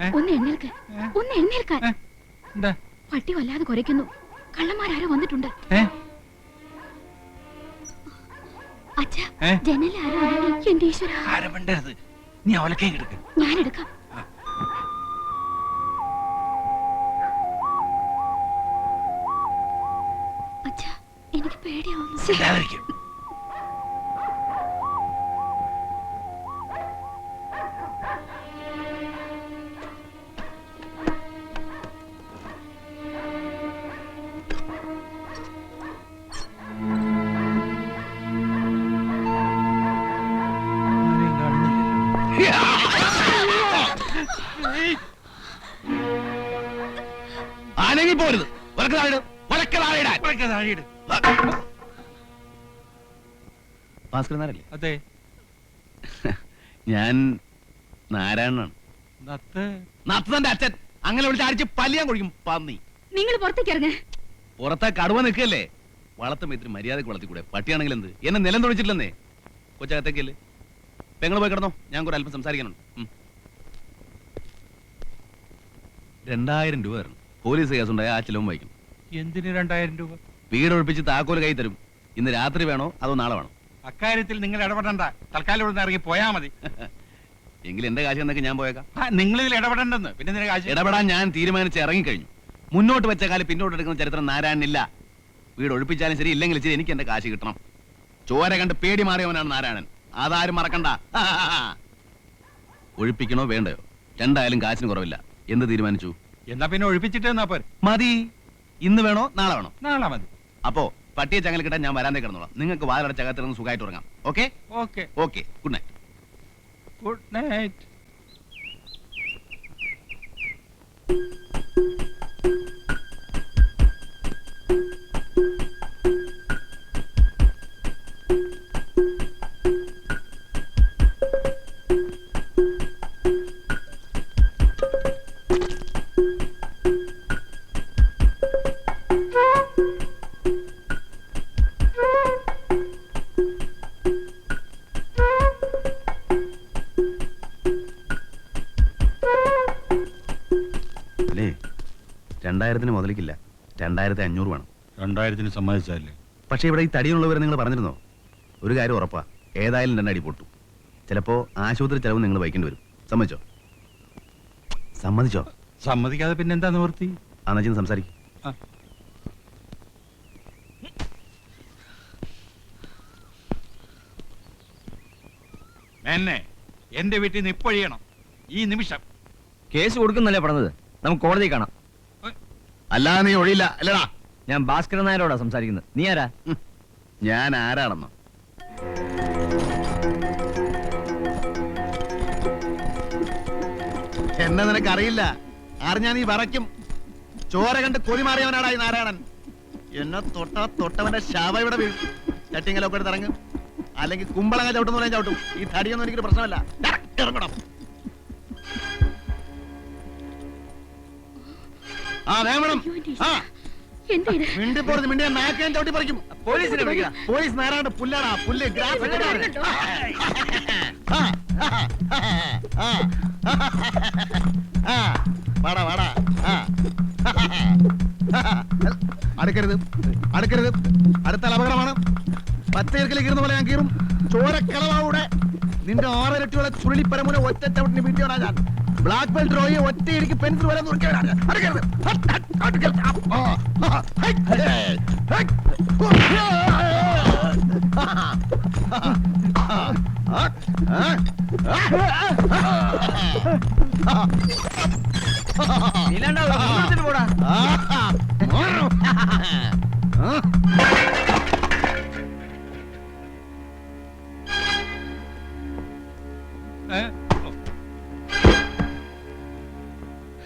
ഒന്ന് ഏ? പട്ടി വല്ലാതെ കുരയ്ക്കുന്നു. കള്ളന്മാരാരോ വന്നിട്ടുണ്ട്. അച്ഛാ ജനലാരോ. എന്റെ ഈശ്വര. നീ അവലക്കേ എനിക്ക് പേടിയാവുന്നു. ആണെങ്കിൽ പോരുത്. ഭാസ്കരനാരല്ലേ? അതെ. ഞാൻ നാരായണനാണ്. നത്ത്. നത്തന്റെ അച്ഛൻ. അങ്ങനെ വിളിച്ച് അടിച്ച് പല്ലിയാൻ കൊഴിക്കും പന്നി. നിങ്ങൾ പുറത്തേക്ക് ഇറങ്ങ. പുറത്തെ കടുവ നിൽക്കല്ലേ വളർത്തുമ്പോ ഇത്തിരി മര്യാദയ്ക്ക് വളർത്തിക്കൂടെ? പട്ടിയാണെങ്കിൽ എന്ത്? എന്നെ നിലം തൊഴിച്ചിട്ടില്ലെന്നേ കൊച്ചകത്തേക്കല്ലേ പെങ്ങൾ പോയി കിടന്നോ. ഞാൻ കൂടെ അല്പം സംസാരിക്കാനുണ്ട്. രണ്ടായിരം രൂപ തരണം. പോലീസ് കേസുണ്ടായ ആ ചിലവും വായിക്കും എന്തിന് രണ്ടായിരം രൂപ? വീട് ഒഴിപ്പിച്ച് താക്കോൽ കൈ തരും. ഇന്ന് രാത്രി വേണോ? അതോ നാളെ വേണോ? അക്കാര്യത്തിൽ നിങ്ങൾ ഇടപെടണ്ട. തൽക്കാലം ഇവിടെ ഇറങ്ങി പോയാ മതി. എങ്കിൽ എന്റെ കാശ് എന്നൊക്കെ ഞാൻ പോയേക്കാം. നിങ്ങൾ ഇതിൽ ഇടപെടണ്ടെന്ന്. പിന്നെ കാശ്? ഇടപെടാൻ ഞാൻ തീരുമാനിച്ച് ഇറങ്ങിക്കഴിഞ്ഞു. മുന്നോട്ട് വെച്ച കാലം പിന്നോട്ട് എടുക്കുന്ന ചരിത്രം നാരായണനില്ല വീട് ഒഴിപ്പിച്ചാലും ശരി ഇല്ലെങ്കിൽ ശരി എനിക്ക് എന്റെ കാശ് കിട്ടണം. ചോര കണ്ട് പേടി മാറിയവനാണ് നാരായണൻ. അതാരും മറക്കണ്ട. ഒഴിപ്പിക്കണോ വേണ്ടയോ? രണ്ടായാലും കാശിന് കുറവില്ല. എന്ത് തീരുമാനിച്ചു? എന്നാ പിന്നെ ഒഴിപ്പിച്ചിട്ട് എന്നാ പോരെ? മതി. ഇന്ന് വേണോ? നാളെ വേണോ? നാളെ മതി. അപ്പോ പട്ടിയെ ചങ്ങല കിട്ടാൻ ഞാൻ വരാന്തേ കിടന്നോളാം. നിങ്ങൾക്ക് വാതിലടച്ചകത്തിരുന്ന് സുഖമായിട്ട് ഉറങ്ങാം. Okay? Okay. Okay. Good night. Good night. രണ്ടായിരത്തിന് മുതലിക്കില്ല. രണ്ടായിരത്തി അഞ്ഞൂറ് വേണം. രണ്ടായിരത്തിന് സമ്മതിച്ചല്ലേ പക്ഷേ ഇവിടെ ഈ തടിയുള്ളവർ നിങ്ങൾ പറഞ്ഞിരുന്നോ? ഒരു കാര്യം ഉറപ്പാ. ഏതായാലും രണ്ടടി പൊട്ടു. ചിലപ്പോ ആശുപത്രി ചെലവ് നിങ്ങൾ വഹിക്കേണ്ടി വരും. സമ്മതിച്ചോ? സമ്മതിച്ചോ? സമ്മതിക്കാതെ പിന്നെ എന്താ നിവൃത്തി? അന്നച്ചിന്ന് സംസാരിക്കും ആ. എന്നെ എന്റെ വീട്ടിൽ നിന്ന് ഇപ്പൊഴിയണം ഈ നിമിഷം. കേസ് കൊടുക്കുന്നല്ലേ പറഞ്ഞത്? നമുക്ക് കോടതി കാണാം. അല്ലാതെ നീ ഒഴിയില്ല. അല്ലടാ ഞാൻ ഭാസ്കരൻ നായരോടാ സംസാരിക്കുന്നത്. നീ ആരാ? ഞാൻ ആരാണെന്നോ? എന്നെ നിനക്ക് നിനക്കറിയില്ല. അറിഞ്ഞാ നീ വറയ്ക്കും. ചോര കണ്ട് കൊതി മാറിയവനാടാ ഈ നാരായണൻ. എന്നെ തൊട്ട തൊട്ടവന്റെ ശവ ഇവിടെ വീഴും. ചട്ടിങ്ങലൊക്കെ എടുത്ത് ഇറങ്ങും അല്ലെങ്കിൽ കുമ്പളങ്ങ ചവിട്ടുന്ന പോലെ ചവിട്ടും. ഈ തടിയൊന്നും എനിക്കൊരു പ്രശ്നമല്ല. ഇറങ്ങണം ആ വേണം. ആ. എന്താ ഇത്? മിണ്ടിപ്പോറത് മിണ്ടിയ നാക്കാൻ ചവിട്ടി പറിക്കും. പോലീസിനെ വിളിക്കണം പോലീസ് നേരാണ്ട് പുല്ലാടാ പുല്ല് ഗ്രാഫ്? വാടാ വാടാ. അടുക്കരുത് അടുക്കരുത്. അടുത്താൽ അപകടമാണ്. പച്ചയിറക്കിൽ ഇരുന്ന പോലെ ഞാൻ കീറും. ചോരക്കളവാവിടെ. നിന്റെ ആറരട്ടിയുള്ള ചുരുളിപ്പരമുന ഒറ്റ ചവിട്ടിന് വീട്ടിയോടാ ഞാൻ. ബ്ലാക്ക് ബെൽറ്റ് റോയി ഒറ്റയടിക്ക് പെൻസിൽ വരെ നുറുക്കിയവനാ ഞാൻ. അടുക്കരുത് ഹട്ട്, ഹട്ട്, അടുക്കരുത്. ആ, ആ, ഹൈ, ഹൈ, ഹൈ. പോടാ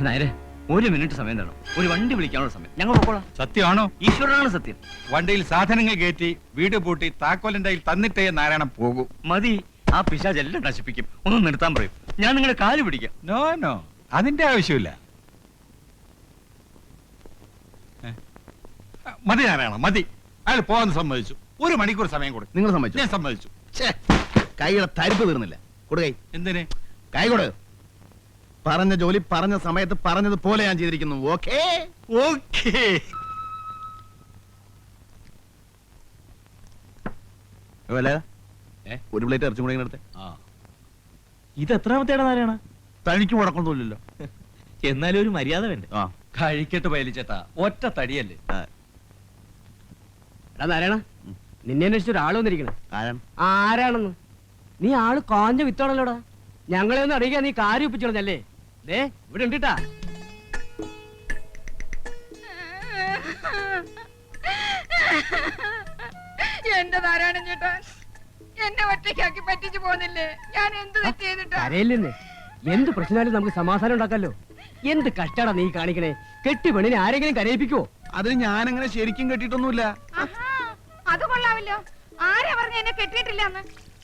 നായരെ ഒരു മിനിറ്റ് സമയം തരണം. ഒരു വണ്ടി വിളിക്കാനുള്ള സമയം. ഞങ്ങൾ പോക്കോളാം. സത്യമാണോ? ഈശ്വരനാണ് സത്യം. വണ്ടിയിൽ സാധനങ്ങൾ കയറ്റി വീട് പൂട്ടി താക്കോലിന്റെ കയ്യിൽ തന്നിട്ടേ നാരായണൻ പോകൂ. മതി. ആ പിശാജ് എല്ലാം നശിപ്പിക്കും. ഒന്ന് നിർത്താൻ പറയും. ഞാൻ നിങ്ങളെ കാൽ പിടിക്കാം. No no. അതിന്റെ ആവശ്യമില്ല? മതി നാരായണ മതി. അയാൾ പോകാൻ സമ്മതിച്ചു. ഒരു മണിക്കൂർ സമയം കൊടുക്കും. നിങ്ങൾ സമ്മതിച്ചു? ഞാൻ സമ്മതിച്ചു. കൈകളെ തരിപ്പ് തീർന്നില്ല. കൊടുക്കൈ എന്തിന്? കൈ കൊടു. പറഞ്ഞ ജോലി പറഞ്ഞ സമയത്ത് പറഞ്ഞത് പോലെ ഞാൻ ചെയ്തിരിക്കുന്നു. Okay okay? ഒരു പ്ലേറ്റ് ഇറച്ചും കൂടെ എടുത്തേ. ഇത് എത്രാമത്തെ ഇടനാരാണ് തനിക്ക് മുടക്കൊന്നുമില്ലല്ലോ. എന്നാലും ഒരു മര്യാദ വേണ്ടേ? ആ. കഴിക്കട്ട് പയലിച്ചേട്ടാ ഒറ്റ തടിയല്ലേ? എടാ നാരായണ നിന്നെ അന്വേഷിച്ച് ഒരാൾ വന്നിരിക്കണേ. ആരാണ്? ആരാണെന്ന്? നീ ആൾ കാഞ്ഞ വിത്താണല്ലോടാ. ഞങ്ങളെ ഒന്ന് അറിയിക്കാൻ നീ കാര്യം ഒപ്പിച്ചോളഞ്ഞല്ലേ ദേ ഇവിടെ ഉണ്ടിട്ടാ. എന്റെ നാരായണൻ ചേട്ടാ എന്നെ ഒറ്റയ്ക്കാക്കി പറ്റിച്ചു പോന്നില്ലേ? ഞാൻ എന്ത് തെറ്റ് ചെയ്തിട്ടാ? കരയില്ലെന്ന്. എന്ത് പ്രശ്നമായാലും നമുക്ക് സമാധാനം ഉണ്ടാക്കാലോ. എന്ത് കഷ്ടാടാ നീ കാണിക്കണേ? കെട്ടി പെണ്ണിനെ ആരെങ്കിലും കരയിപ്പിക്കുവോ? അതിന് ഞാനങ്ങനെ ശരിക്കും കെട്ടിട്ടൊന്നുമില്ല ആഹാ, അത് കൊള്ളാമല്ലോ. ആരാ പറഞ്ഞ എന്നെ കെട്ടിയിട്ടില്ലെന്ന്?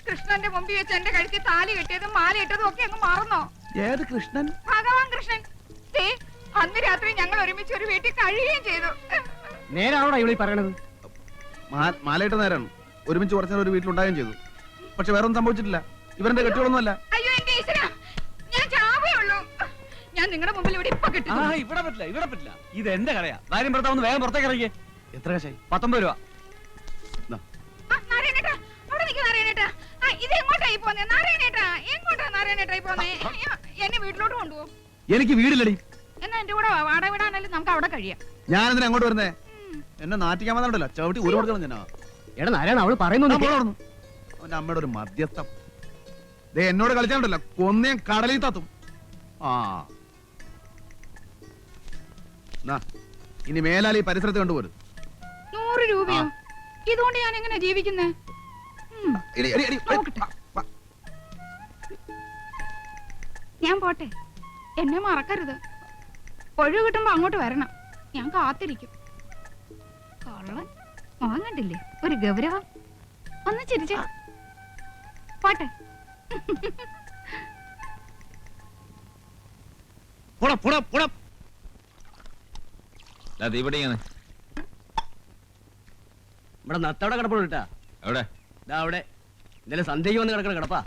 കൃഷ്ണന്റെ മുമ്പിൽ വെച്ച് എന്റെ കഴുത്തിൽ താലി കെട്ടിയതും മാല ഇട്ടതും ഒക്കെ അങ്ങ് മറന്നോ? ഏത് കൃഷ്ണൻ? ഭഗവാൻ കൃഷ്ണൻ. ദേ, അന്ന് രാത്രി ഞങ്ങൾ ഒരുമിച്ച് ഒരു വീട്ടിൽ കഴിയുകയും ചെയ്തു. നേരാണോടാ ഇവിടെ പറയണത്? മാ- മാലയിട്ട നേരാണ്. ഒരുമിച്ച് കുറച്ചു നേരം ഒരു വീട്ടിലുണ്ടാകുകയും ചെയ്തു. പക്ഷെ വേറെ ഒന്നും സംഭവിച്ചിട്ടില്ല. ഇവരുടെ കെട്ടികളൊന്നുമല്ല. അയ്യോ എന്റെ ഈശ്വര ഞാൻ ചാവേ ഉള്ളൂ. ഞാൻ നിങ്ങളുടെ മുമ്പിൽ ഇവിടെ ഇപ്പൊ ആ ഇവിടെ പറ്റില്ല ഇവിടെ പറ്റില്ല. ഇത് എന്റെ കടയാ. കാര്യം ഭർത്താവ് വേഗം പുറത്തേക്ക് ഇറങ്ങിയേ. എത്ര കാശായി? പത്തൊമ്പത് രൂപ. നാരായണേട്ടാ അവിടെ നിൽക്ക് നാരായണേട്ടാ. ആ, ഇത് എങ്ങോട്ടായി പോന്നെ? നാരായണേട്ടാ ട്രൈ നാരായണേട്ടായി എന്നെ വീട്ടിലോട്ട് കൊണ്ടുപോകും എനിക്ക് വീടില്ലടി. എന്നാ എന്റെ കൂടെ വാ. വാടക വിടാനല്ലേ നമുക്ക് അവിടെ കഴിയാം. ഞാൻ എന്തിനാ അങ്ങോട്ട് വരുന്നേ? എന്നെ നാട്ടിക്കാൻ വന്നിട്ടല്ലോ ചവിട്ടി ഒരു കൊടുക്കണം ഞാൻ എടാ നാരായണ അവൾ പറയുന്നു അവന്റെ അമ്മയുടെ ഒരു മധ്യസ്ഥം. ദേ എന്നോട് കളിച്ചാണ്ടല്ലോ കൊന്നേ കടലിൽ തത്തും. ആ. നാ, ഇനി മേലാൽ ഈ പരിസരത്ത് കണ്ടുപോരും. നൂറ് രൂപയോ? ഇതുകൊണ്ട് ഞാൻ എങ്ങനെ ജീവിക്കുന്നേ എടി, എടി, എടി, എടി, നോക്കട്ടെ. ഞാൻ പോട്ടെ. എന്നെ മറക്കരുത്. ഒഴിവ് കിട്ടുമ്പോ അങ്ങോട്ട് വരണം. ഞാൻ കാത്തിരിക്കും. കള്ളൻ. വാങ്ങണ്ടില്ലേ ഒരു ഗൗരവം. ഒന്ന് ചിരിച്ച. പോട്ടെ. പോടാ, പോടാ, പോടാ. ഇവിടെ ഇവിടെ നത്തവിടെ കേട്ടാ. എവിടെ? ഇതാ അവിടെ. ഇന്നലെ സന്ധ്യയ്ക്ക് വന്ന് കിടക്കണ കിടപ്പാ.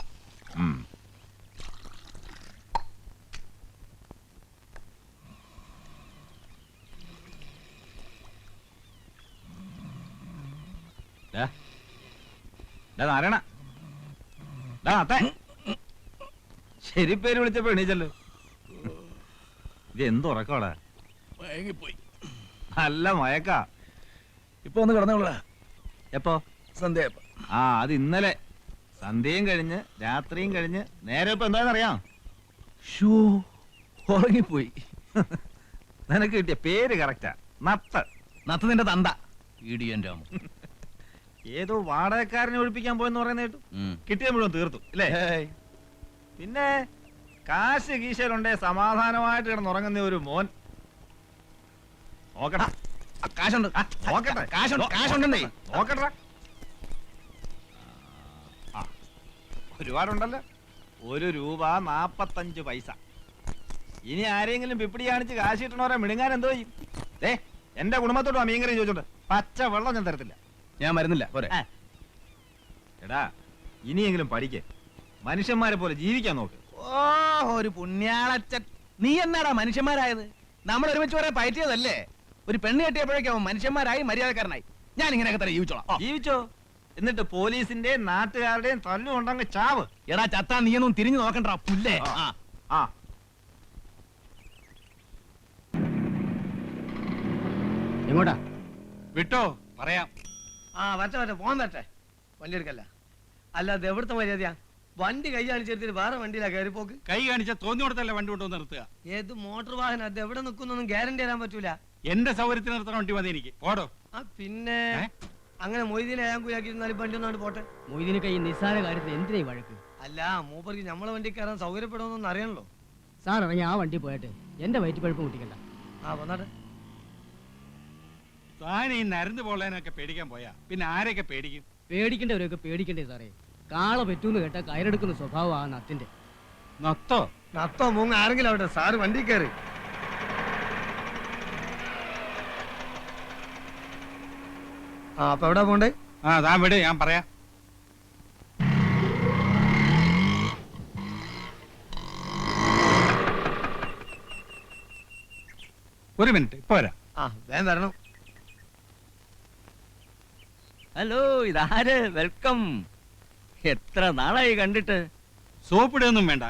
ശരി പേര് വിളിച്ചപ്പോ എണീച്ചല്ലോ. ഇത് എന്തുറക്കോടാ നല്ല മയക്കാ. ഇപ്പൊ ഒന്ന് കിടന്നോളാ. എപ്പോ? സന്ധ്യ ആ അത് ഇന്നലെ. സന്ധ്യയും കഴിഞ്ഞ് രാത്രിയും കഴിഞ്ഞ്. നേരെ ഇപ്പൊ എന്താണെന്ന് അറിയാം? ഷൂ ഉറങ്ങിപ്പോയി. നിനക്ക് കിട്ടിയ പേര് കറക്റ്റാ നത്ത്. നത്ത് നിന്റെ തന്ത. ഇടിയൻ അമ്മ ഏതോ വാടകക്കാരനെ ഒഴിപ്പിക്കാൻ പോയെന്ന് പറയുന്ന കേട്ടു. കിട്ടിയ മുഴുവൻ തീർത്തു അല്ലേ പിന്നെ കാശ് കീശയിലുണ്ടേ സമാധാനമായിട്ട് കിടന്നുറങ്ങുന്ന ഒരു മോൻ. നോക്കടാ. കാശുണ്ട്. നോക്കട്ടെ. കാശുണ്ട് നോ- കാശുണ്ടെന്നേ. നോക്കട്ടെ. ആ, ഒരുപാടുണ്ടല്ലോ. ഒരു രൂപ നാപ്പത്തഞ്ച് പൈസ. ഇനി ആരെങ്കിലും പിപ്പിടി കാണിച്ച് കാശ് കിട്ടണവരെ മിടുങ്ങാൻ എന്തോ ചെയ്യും. ഏ എന്റെ കുടുംബത്തോട്ടോ മീൻകറി ചോദിച്ചോണ്ട് പച്ച വെള്ളം ഞാൻ തരത്തില്ല. ഞാൻ മരുന്നില്ല പോരെ. എടാ ഇനിയെങ്കിലും പഠിക്കേ. മനുഷ്യന്മാരെ പോലെ ജീവിക്കാൻ നോക്ക്. ഓ ഒരു പുണ്യാളച്ചൻ. നീ എന്നാടാ മനുഷ്യന്മാരായത്? നമ്മൾ ഒരുമിച്ച് കുറെ പയറ്റിയതല്ലേ? ഒരു പെണ്ണ് കെട്ടിയപ്പോഴേക്കും അവൻ മനുഷ്യന്മാരായി മര്യാദക്കാരനായി. ഞാൻ ഇങ്ങനെയൊക്കെ തന്നെ ജീവിച്ചോളാം. ഓ, ജീവിച്ചോ? എന്നിട്ട് പോലീസിന്റെയും നാട്ടുകാരുടെയും തല്ലുകൊണ്ടങ്ങ് ചാവ്. എടാ ചത്താ നീ ഒന്നും തിരിഞ്ഞു നോക്കണ്ട പുല്ലേ? ആ. ആ. ആ. എങ്ങോട്ടാ? വിട്ടോ? പറയാം. ആ വരട്ടെ വരട്ടെ പോകാൻ വരട്ടെ. വണ്ടി എടുക്കല്ല അല്ല അത് എവിടുത്തെ മര്യാദയാ? വണ്ടി കൈ കാണിച്ചെടുത്തിട്ട് വേറെ വണ്ടിയിലാ കയറി പോക്ക്. കൈ കാണിച്ച കൊടുത്തല്ലേ വണ്ടി കൊണ്ടുവന്ന് നിർത്തുക? ഏത് മോട്ടോർ വാഹനം? അത് എവിടെ നിൽക്കുന്നൊന്നും ഗ്യാരണ്ടി തരാൻ പറ്റൂല. എന്റെ സൗകര്യത്തിന് നിർത്തണ വണ്ടി മതി എനിക്ക്. ഓടോ ആ പിന്നെ അങ്ങനെ മൊയ്തീനെ ഞാൻ കുയാക്കിയിരുന്നാലും വണ്ടി ഒന്നാണ് പോട്ടെ. മൊയ്തീനൊക്കെ കൈ നിസ്സാര കാര്യത്തിൽ എന്തിനാ വഴക്ക്? അല്ല മൂപ്പർക്ക് നമ്മളെ വണ്ടി കയറാൻ സൗകര്യപ്പെടുമെന്നൊന്നും അറിയണല്ലോ. സാർ ഇറങ്ങി ആ വണ്ടി പോയിട്ട്. എന്റെ വയറ്റ് പഴുപ്പ് മുട്ടിക്കണ്ട ആ വന്നാട്ടെ. താൻ ഈ നരന്ന് പോളേനൊക്കെ പേടിക്കാൻ പോയാ? പിന്നെ ആരെയൊക്കെ പേടിക്കും? പേടിക്കേണ്ടവരൊക്കെ പേടിക്കണ്ടേ സാറേ. കാള പറ്റൂന്ന് കേട്ട കയറെടുക്കുന്ന സ്വഭാവമാണ് ആ നത്തിന്റെ നത്തോ? നത്തോ മൂങ്ങ ആരെങ്കിലും അവിടെ? സാറ് വണ്ടി കയറി. ആ അപ്പൊ എവിടെ പോണ്ടേ? ആ താൻ വിട് ഞാൻ പറയാം. ഒരു മിനിറ്റ് ഇപ്പൊ വരാം. ആ വേഗം വരണം. ഹലോ ഇതാര്? വെൽക്കം. എത്ര നാളായി കണ്ടിട്ട്? സോപ്പിടൊന്നും വേണ്ട.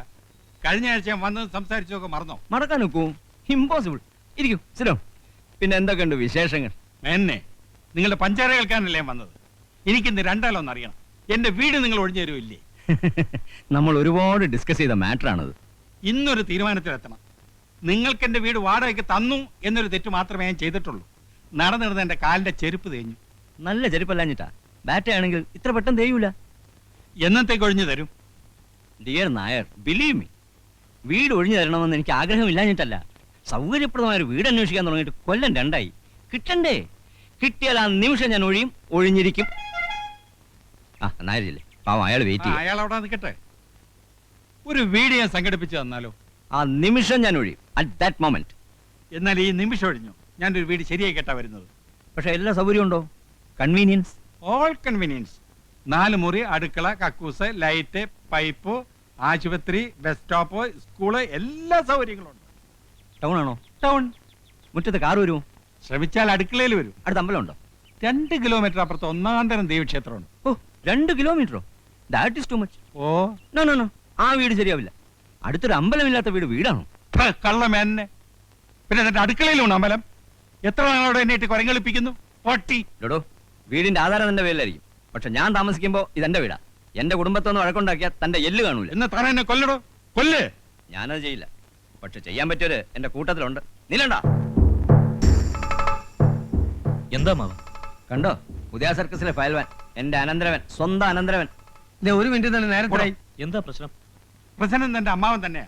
കഴിഞ്ഞ ആഴ്ച ഞാൻ വന്ന് സംസാരിച്ചൊക്കെ മറന്നോ? മടക്കാൻ നോക്കൂ ഇമ്പോസിബിൾ ഇരിക്കൂ സ്ഥിരം പിന്നെ എന്തൊക്കെയുണ്ട് വിശേഷങ്ങൾ? എന്നെ നിങ്ങളുടെ പഞ്ചാര കേൾക്കാനല്ലേ ഞാൻ വന്നത്? എനിക്കിന്ന് രണ്ടാലൊന്ന് അറിയണം. എന്റെ വീട് നിങ്ങൾ ഒഴിഞ്ഞു തരുമില്ലേ നമ്മൾ ഒരുപാട് ഡിസ്കസ് ചെയ്ത മാറ്റർ ആണത്. ഇന്നൊരു തീരുമാനത്തിലെത്തണം. നിങ്ങൾക്ക് എന്റെ വീട് വാടകയ്ക്ക് തന്നു എന്നൊരു തെറ്റ് മാത്രമേ ഞാൻ ചെയ്തിട്ടുള്ളൂ. നടന്നിരുന്ന എന്റെ കാലിന്റെ ചെരുപ്പ് തേഞ്ഞു. നല്ല ചെരുപ്പല്ലാഞ്ഞിട്ടാ. ബാറ്റ ആണെങ്കിൽ ഇത്ര പെട്ടെന്ന് തെയ്യൂല എന്നത്തേക്ക് ഒഴിഞ്ഞു തരും. ഡിയർ നായർ ബിലീവ് മീ വീട് ഒഴിഞ്ഞു തരണമെന്ന് എനിക്ക് ആഗ്രഹമില്ലാഞ്ഞിട്ടല്ല. സൗകര്യപ്രദമായ ഒരു വീട് അന്വേഷിക്കാൻ തുടങ്ങിയിട്ട് കൊല്ലം രണ്ടായി. കിട്ടണ്ടേ? കിട്ടിയാൽ ആ നിമിഷം ഞാൻ ഒഴിയും ഒഴിഞ്ഞിരിക്കും. ആ നായരില്ലേ? പാവം അയാൾ വെയിറ്റ് ചെയ്യും. അയാൾ അവിടെ നിൽക്കട്ടെ. ഒരു വീട് ഞാൻ സംഘടിപ്പിച്ചു തന്നാലോ? ആ നിമിഷം ഞാൻ ഒഴിയും അറ്റ് ദാറ്റ് മൊമെന്റ് എന്നാൽ ഈ നിമിഷം ഒഴിഞ്ഞു. ഞാനൊരു വീട് ശരിയായി കേട്ടാ വരുന്നത്. പക്ഷെ എല്ലാ സൗകര്യം ഉണ്ടോ? കൺവീനിയൻസ് ഓൾ കൺവീനിയൻസ് നാല് മുറി അടുക്കള കക്കൂസ് ലൈറ്റ് പൈപ്പ് ആശുപത്രി ബസ് സ്റ്റോപ്പ് സ്കൂൾ എല്ലാ സൗകര്യങ്ങളും ഉണ്ട്. ടൗൺ ആണോ? ടൗൺ മുറ്റത്ത് കാർ വരൂ ശ്രമിച്ചാൽ അടുക്കളയിൽ വരും. അടുത്ത അമ്പലം ഉണ്ടോ? രണ്ട് കിലോമീറ്റർ അപ്പുറത്ത് ഒന്നാം തരം ദേവീക്ഷേത്രമുണ്ട്. ഓ രണ്ട് കിലോമീറ്ററോ that is too much oh. No no no ആ വീട് ശരിയാവില്ല. അടുത്തൊരു അമ്പലമില്ലാത്ത വീട് വീടാണോ? കള്ളമേന്നെ പിന്നെ എന്നിട്ട് അടുക്കളയിലുണ്ട് അമ്പലം? എത്ര നാളോടെ എന്നെ ഇട്ട് കുരങ്ങളിപ്പിക്കുന്നു? പൊട്ടി. വീടിന്റെ ആധാരം തന്റെ പേരിലായിരിക്കും. പക്ഷെ ഞാൻ താമസിക്കുമ്പോ ഇതെന്റെ വീടാ. എന്റെ കുടുംബത്തൊന്ന് വഴക്കുണ്ടാക്കിയാ തന്റെ എല്ല് കാണൂല. എന്നെ താൻ എന്നെ കൊല്ലടോ? കൊല്ലേ! ഞാനത് ചെയ്യില്ല. പക്ഷെ ചെയ്യാൻ പറ്റിയൊരു എന്റെ കൂട്ടത്തിലുണ്ട്. നിലണ്ടാ എന്താ മാവ കണ്ടോ? പുതിയ സർക്കസിലെ ഫയൽവാൻ. എന്റെ അനന്തരവൻ സ്വന്തം അനന്തരവൻ. ഒരു മിനിറ്റ് തന്നെ നേരത്തെ എന്താ പ്രശ്നം? പ്രശ്നം തന്റെ അമ്മാവൻ തന്നെയാ.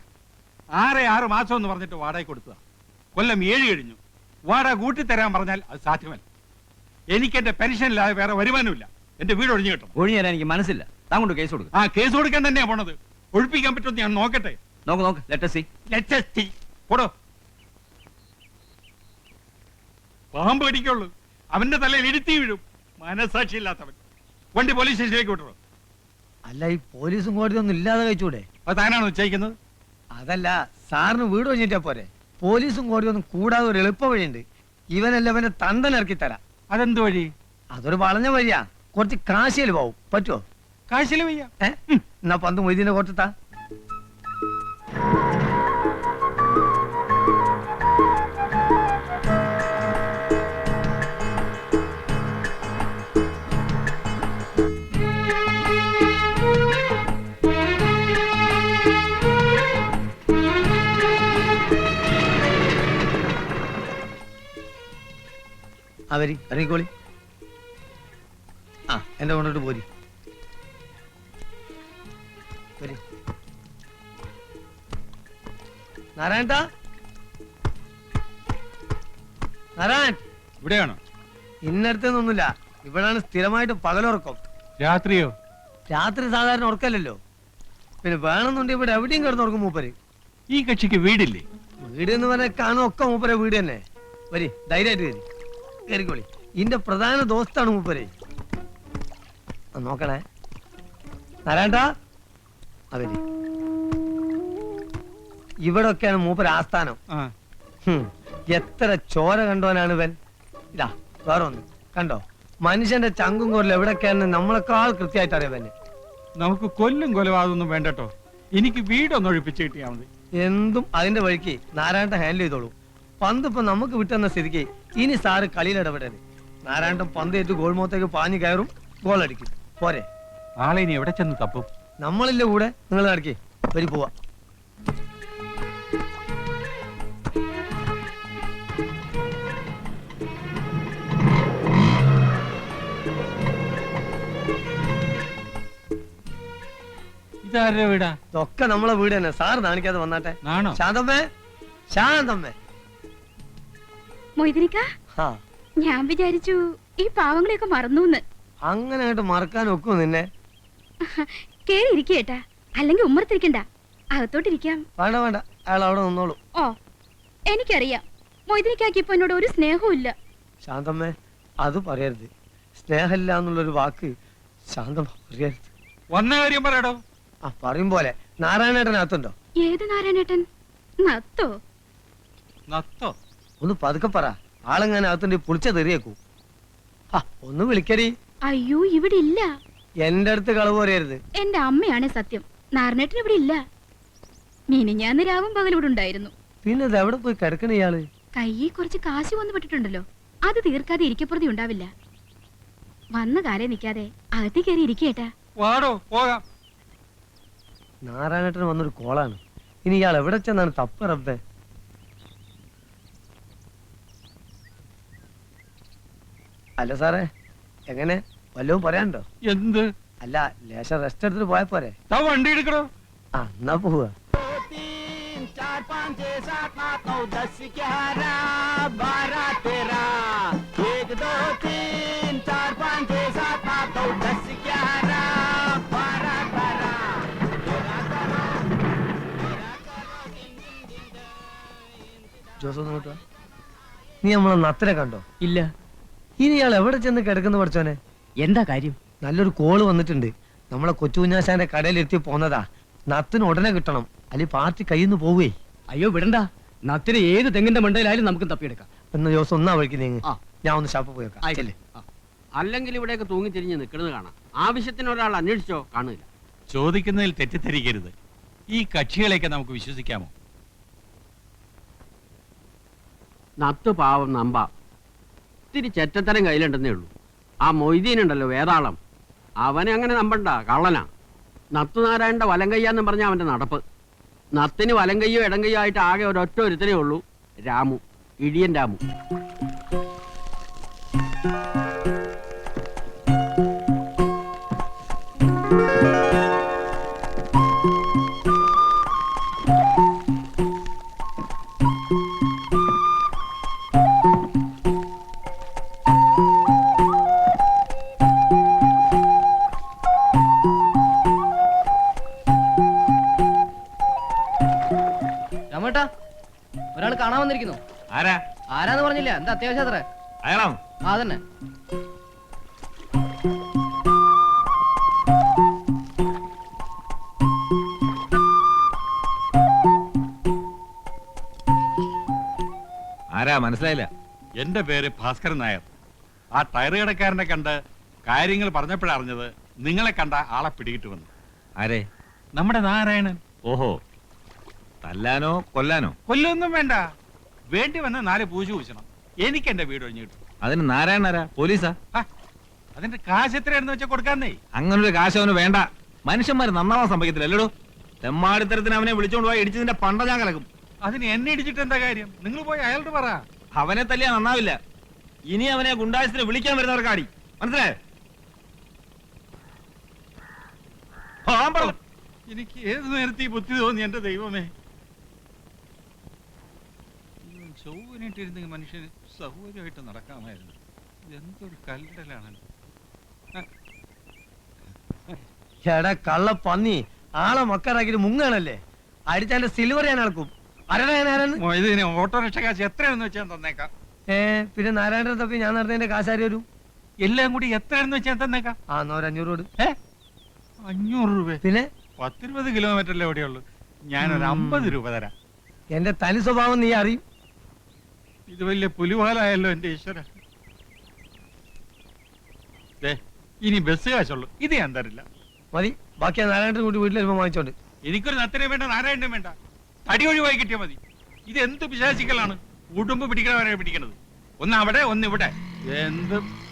ആറ് ആറ് മാസം എന്ന് പറഞ്ഞിട്ട് വാടക കൊടുത്തതാ. കൊല്ലം ഏഴ് കഴിഞ്ഞു. വാടക കൂട്ടിത്തരാൻ പറഞ്ഞാൽ അത് സാധ്യമല്ല. എനിക്കെന്റെ പെൻഷനില്ലാതെ വേറെ വരുമാനമില്ല. എന്റെ വീട് ഒഴിഞ്ഞു കിട്ടണം. ഒഴിഞ്ഞു തരാൻ എനിക്ക് മനസ്സില്ല. താൻ കൊണ്ട് കേസ് കൊടുക്കും. ആ കേസ് കൊടുക്കാൻ തന്നെയാ പോണത്. ഒഴിപ്പിക്കാൻ പറ്റുമെന്ന് ഞാൻ നോക്കട്ടെ. നോക്ക് നോക്ക്. സി. പോടോ. പാമ്പ് കടിക്കുള്ളൂ. അവന്റെ തലയിൽ ഇടുത്തി വീഴും. മനസാക്ഷി ഇല്ലാത്തവൻ വണ്ടി പോലീസ് സ്റ്റേഷനിലേക്ക് വിട്ടോ. അല്ല ഈ പോലീസും കോടതി ഒന്നും ഇല്ലാതെ കഴിച്ചൂടെ? അത് താനാണ് ഉച്ചയിക്കുന്നത് അതല്ല സാറിന് വീട് കഴിഞ്ഞിട്ടാ പോരെ. പോലീസും കോടതി ഒന്നും കൂടാതെ ഒരു എളുപ്പ വഴിയുണ്ട് ഇവനല്ല തണ്ടൻ ഇറക്കി തരാം. അതെന്ത് വഴി? അതൊരു വളഞ്ഞ വഴിയാ. കുറച്ച് കാശിയിൽ പോവും. പറ്റുമോ കാശിയിൽ വയ്യ. എന്നാ പന്ത് മൊയ്തീനെ കൊടുത്താ അവരി ഇറങ്ങിക്കോളി. ആ എന്റെ കൊണ്ടിട്ട് പോരി. നാരായണ നാരായൺ ഇവിടെയാണോ? ഇന്നടുത്തൊന്നുമില്ല ഇവിടാണ് സ്ഥിരമായിട്ട് പകലുറക്കം. രാത്രിയോ? രാത്രി സാധാരണ ഉറക്കല്ലല്ലോ. പിന്നെ വേണമെന്നുണ്ടെങ്കിൽ ഇവിടെ എവിടെയും കിടന്നുറക്കും മൂപ്പര്. ഈ കക്ഷിക്ക് വീടില്ലേ? വീട് എന്ന് പറഞ്ഞാൽ കാണും ഒക്കെ മൂപ്പരെ വീട് തന്നെ. വരി ധൈര്യമായിട്ട് കയറി കയറിക്കോളി ഇന്റെ പ്രധാന ദോസ്താണ് മൂപ്പരേ. നോക്കണേ. നാരായണ അവർ ഇവിടൊക്കെയാണ് മൂപ്പര് ആസ്ഥാനം. ഹും, എത്ര ചോര കണ്ടോനാണ് ഇവൻ? ഇതാ വേറെ ഒന്ന്. കണ്ടോ? മനുഷ്യന്റെ ചങ്കും കൊല്ലം എവിടൊക്കെയാണ് നമ്മളെക്കാൾ കൃത്യമായിട്ട് അറിയാൻ നമുക്ക് കൊല്ലും കൊലപാതകമൊന്നും വേണ്ടട്ടോ. എനിക്ക് വീടൊന്ന് ഒഴിപ്പിച്ച് കിട്ടിയാൽ മതി. എന്തും അതിന്റെ വഴിക്ക് നാരായണൻ ഹാൻഡിൽ ചെയ്തോളൂ. പന്ത് ഇപ്പൊ നമുക്ക് വിട്ടെന്ന സ്ഥിതിക്ക് ഇനി സാറ് കളിയിൽ ഇടപെടരുത് നാരായണൻ പന്ത് ഏറ്റ് ഗോൾമോത്തേക്ക് പാഞ്ഞു കയറും ഗോൾ അടിക്കും. പോരെ. ആളെ ഇനി എവിടെ ചെന്ന് തപ്പും? നമ്മളില്ല കൂടെ? നിങ്ങൾ നടക്കേ. വരി പോവാ. ഇതാരുടെ വീടാ? ഇതൊക്കെ നമ്മളെ വീട് തന്നെ. സാർ നാണിക്കാതെ വന്നാട്ടെ. നാണോ? ശാന്തമ്മേ. ശാന്തമ്മേ. മൊയ്തിനിക്ക? ആ ഞാൻ വിചാരിച്ചു ഈ പാവങ്ങളെയൊക്കെ മറന്നൂന്ന്. അങ്ങനെ അങ്ങോട്ട് മറക്കാൻ ഒക്കും നിന്നെ? കേറി ഇരിക്കേട്ടാ അല്ലെങ്കിൽ ഉമ്മറത്തിരിക്കണ്ട. അകത്തോട്ടിരിക്കാം. വേണ്ട വേണ്ട. അയാൾ അവിടെ നിന്നോളൂ. ഓ എനിക്കറിയാം. മൊയ്തിനിക്കാക്കി ഇപ്പൊ എന്നോട് ഒരു സ്നേഹവും ഇല്ല ശാന്തമ്മേ അത് പറയരുത്. സ്നേഹമില്ല എന്നുള്ളൊരു വാക്ക് ശാന്തമ്മ പറയരുത്. വന്ന കാര്യം പറയടോ. ആ പറയും പോലെ. നാരായണേട്ടൻ അകത്തുണ്ടോ ഏത് നാരായണേട്ടൻ? നത്തോ? നത്തോ? ഒന്ന് പതുക്കെ പറ. ആളെങ്ങനെ അകത്തുണ്ട് പുളിച്ച തെറിയേക്കൂ. ഒന്ന് വിളിക്കടി. അയ്യോ ഇവിടെ ഇല്ല. എന്റെ അടുത്ത് കളവ് പറയരുത്. എന്റെ അമ്മയാണ് സത്യം. നാരണേട്ടൻ ഇവിടെ ഇല്ല. മിനിഞ്ഞാന്ന് രാവും പകൽ ഇവിടെ ഉണ്ടായിരുന്നു. പിന്നെ ഇത് എവിടെ പോയി കിടക്കണ ഇയാൾ? കയ്യിൽ കുറച്ച് കാശ് വന്നു പെട്ടിട്ടുണ്ടല്ലോ. അത് തീർക്കാതെ ഇരിക്കപ്പുറതി ഉണ്ടാവില്ല. വന്ന കാലേ നിൽക്കാതെ അകത്തി കയറി ഇരിക്കേട്ടാ വാടോ പോകാം. നാരായണേട്ടൻ വന്നൊരു കോളാണ്. ഇനി ഇയാൾ എവിടെ ചെന്നാണ് തപ്പ് റബ്ബേ? അല്ല സാറേ എങ്ങനെ? വല്ലതും പറയാനുണ്ടോ? എന്ത്? അല്ല ലേശം റെസ്റ്റ് എടുത്തിട്ട് പോയാ പോരെ. താ വണ്ടി എടുക്കണോ ആ എന്നാ പോവാ. ജോസ്. നീ നമ്മളെ നത്തിനെ കണ്ടോ? ഇല്ല. ഇനി ഇയാൾ എവിടെ ചെന്ന് കിടക്കുന്നു പഠിച്ചോനെ എന്താ കാര്യം? നല്ലൊരു കോൾ വന്നിട്ടുണ്ട്. നമ്മളെ കൊച്ചു കുഞ്ഞാശാന്റെ കടയിലെത്തി പോന്നതാ. നത്തിന് ഉടനെ കിട്ടണം. അല്ലെ പാർട്ടി കയ്യിൽ നിന്ന് പോവേ. അയ്യോ വിടണ്ട. നത്തിന് ഏത് തെങ്ങിന്റെ മണ്ടയിലായാലും നമുക്ക് തപ്പിയെടുക്കാം. എന്ന ദിവസം ഒന്നാ വഴിക്ക് നീങ്ങ്. ആ. ഞാൻ ഒന്ന് ഷാപ്പ് പോയേക്കാം ആയിക്കല്ലേ അല്ലെങ്കിൽ ഇവിടെയൊക്കെ തൂങ്ങിത്തിരിഞ്ഞ് നിൽക്കുന്നത് കാണാം. ആവശ്യത്തിന് ഒരാൾ അന്വേഷിച്ചോ? കാണില്ല ചോദിക്കുന്നതിൽ തെറ്റിദ്ധരിക്കരുത്. ഈ കക്ഷികളെയൊക്കെ നമുക്ക് വിശ്വസിക്കാമോ? നത്ത് പാവം നമ്പ. ഇത്തിരി ചെറ്റത്തരം കയ്യിലുണ്ടെന്നേ ഉള്ളൂ. ആ മൊയ്തീനുണ്ടല്ലോ വേതാളം. അവനെ അങ്ങനെ നമ്പണ്ട കള്ളനാ. നത്തുനാരായണന്റെ വലം കയ്യാന്ന് പറഞ്ഞ അവന്റെ നടപ്പ്. നത്തിന് വലം കയ്യോ ഇടം കയ്യോ ആയിട്ട് ആകെ ഒരൊറ്റ ഒരുത്തനേ ഉള്ളൂ രാമു ഇടിയൻ രാമു. രമേട്ടാ അത്യാവശ്യം അത്ര. അയാളാണോ ആ തന്നെ ആരാ? മനസ്സിലായില്ല. എന്റെ പേര് ഭാസ്കരൻ നായർ. ആ ടയർ കടക്കാരനെ കണ്ട് കാര്യങ്ങൾ പറഞ്ഞപ്പോഴറിഞ്ഞത് നിങ്ങളെ കണ്ട ആളെ പിടികിട്ട് വന്നു. ആരെ? നമ്മുടെ നാരായണൻ. ഓഹോ. തല്ലാനോ കൊല്ലാനോ? കൊല്ലൊന്നും വേണ്ട. വേണ്ടി വന്ന നാല് പൂജ പൂശണം എനിക്ക് എന്റെ വീട് ഒഴിഞ്ഞു കിട്ടും. അതിന് നാരായണാരാ പോലീസാ? ആ, അതിന്റെ കാശ് എത്രയാണെന്ന് വെച്ചാൽ കൊടുക്കാന്നേ. അങ്ങനൊരു കാശ് അവന് വേണ്ട. മനുഷ്യന്മാര് നന്നാവാൻ സംഭവിക്കത്തില്ല അല്ലടോ തെമ്മാടിത്തരത്തിന് അവനെ വിളിച്ചോണ്ട് പോയി ഇടിച്ചതിന്റെ പണ്ട ഞാൻ കലക്കും. അതിന് എന്നെ ഇടിച്ചിട്ട് എന്താ കാര്യം? നിങ്ങൾ പോയി അയാളോട് പറ. അവനെ തല്ലിയാ നന്നാവില്ല. ഇനി അവനെ ഗുണ്ടായസത്തിന് വിളിക്കാൻ വരുന്നവർക്കാടി മനസ്സിലായോ? ആ, പറ. എനിക്ക് ഏത് നേരത്തെ ഈ ബുദ്ധി തോന്നി എന്റെ ദൈവമേ? ചൊവ്വനായിട്ടിരുന്നെങ്കിൽ മനുഷ്യന് സൗകര്യമായിട്ട് നടക്കാമായിരുന്നു. എന്തൊരു കല്ലടലാണ് എടാ കള്ള പന്നി. ആളെ മക്കാരാക്കി മുങ്ങാണല്ലേ? അടിച്ചാന്റെ സിൽവർ ഞാൻ അളക്കും. ആരാന്ന്? ഇതിന് ഓട്ടോറിക്ഷ കാശ് എത്രയാണെന്ന് വെച്ചാൽ തന്നേക്കാം. ഏ പിന്നെ നാരായണൻ തപ്പി ഞാൻ നടന്നതിന്റെ കാശാരി വരും. എല്ലാം കൂടി എത്രയാണെന്ന് വെച്ചാൽ തന്നേക്കാം. ആ എന്നാ ഒരു അഞ്ഞൂറ് കൊടു. ഏ? അഞ്ഞൂറ് രൂപ. പിന്നെ? പത്തിരുപത് കിലോമീറ്റർ അല്ലേ എവിടെയുള്ളൂ ഞാനൊരു അമ്പത് രൂപ തരാം. എന്റെ തനി സ്വഭാവം നീ അറിയും. ഇത് വലിയ പുലിവാലായല്ലോ എന്റെ ഈശ്വര. ഇനി ബസ് കാശുള്ളൂ. ഇത് ഞാൻ തരില്ല. മതി. ബാക്കി ആ നാരായണൻ കൂട്ടി വീട്ടിൽ വരുമ്പോ വാങ്ങിച്ചോണ്ട്. എനിക്കൊരു നത്തനെ വേണ്ട നാരായണനും വേണ്ട. തടി ഒഴിവായി കിട്ടിയാൽ മതി. ഇത് എന്ത് പിശാചിക്കലാണ്? ഉടുമ്പ് പിടിക്കണവരെ പിടിക്കണത്. ഒന്ന് അവിടെ ഒന്ന് ഇവിടെ. എന്ത്